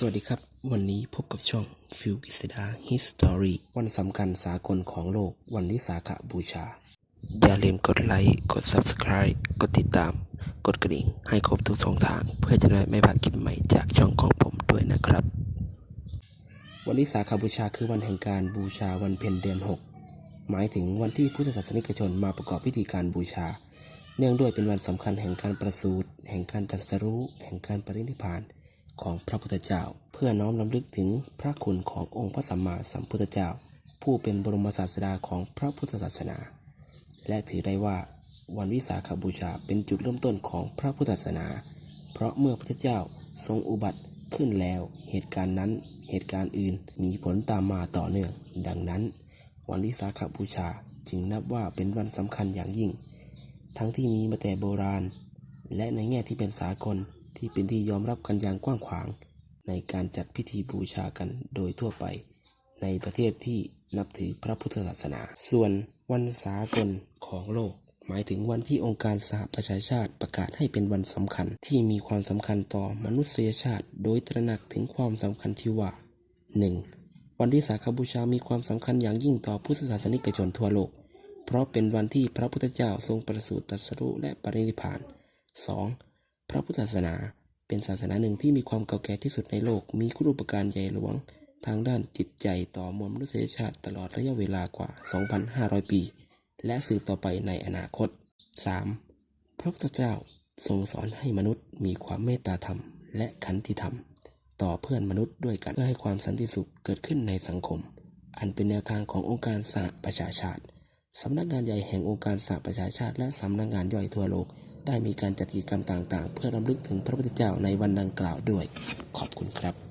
สวัสดีครับ วันนี้พบกับช่องฟิวกิสดา History วันสำคัญสากลของโลกวันวิสาขบูชา อย่าลืมกดไลค์กด Subscribe กดติดตาม กดกระดิ่ง ให้ครบทุกช่องทาง เพื่อจะได้ไม่พลาดคลิปใหม่จากช่องของผมด้วยนะครับ วันวิสาขบูชาคือวันแห่งการบูชาวันเพ็ญเดือน 6 หมายถึงวันที่พุทธศาสนิกชนมาประกอบพิธีการบูชา เนื่องด้วยเป็นวันสำคัญแห่งการประสูติแห่งการตรัสรู้แห่งการปรินิพพาน ของพระพุทธเจ้า เพื่อน้อมรำลึกถึงพระคุณขององค์พระสัมมาสัมพุทธเจ้า ผู้เป็นบรมศาสดาของพระพุทธศาสนา และถือได้ว่าวันวิสาขบูชาเป็นจุดเริ่มต้นของพระพุทธศาสนา เพราะเมื่อพระพุทธเจ้าทรงอุบัติขึ้นแล้วเหตุการณ์นั้นเหตุการณ์อื่นมีผลตามมาต่อเนื่อง ดังนั้น วันวิสาขบูชาจึงนับว่าเป็นวันสำคัญอย่างยิ่ง ทั้งที่มีมาแต่โบราณ และในแง่ที่เป็นสากล ที่เป็นที่ยอมรับกันอย่างกว้างขวาง ในการจัดพิธีบูชากันโดยทั่วไป ในประเทศที่นับถือพระพุทธศาสนา ส่วนวันสากลของโลก หมายถึงวันที่องค์การสหประชาชาติประกาศให้เป็นวันสำคัญ ที่มีความสำคัญต่อมนุษยชาติ โดยตระหนักถึงความสำคัญที่ว่า 1. วันวิสาขบูชามีความสำคัญอย่างยิ่งต่อพุทธศาสนิกชนทั่วโลก เพราะเป็นวันที่พระพุทธเจ้าทรงประสูติตรัสรู้และปรินิพพาน 2. พระพุทธศาสนา เป็นศาสนาหนึ่งที่มีความเก่าแก่ที่สุดในโลก มีคุณูปการใหญ่หลวง ทางด้านจิตใจต่อมวลมนุษยชาติตลอดระยะเวลากว่า 2,500 ปี และสืบต่อไปในอนาคต 3. พระพุทธเจ้าทรงสอนให้มนุษย์มีความเมตตาธรรม และขันติธรรม ต่อเพื่อนมนุษย์ด้วยกันเพื่อให้ความสันติสุขเกิดขึ้นในสังคม อันเป็นแนวทางขององค์การสหประชาชาติสำนักงานใหญ่แห่งองค์การสหประชาชาติ และสำนักงานย่อยทั่วโลก ได้มีการจัดกิจกรรมต่าง ๆ เพื่อรำลึกถึงพระพุทธเจ้าในวันดังกล่าวด้วย ขอบคุณครับ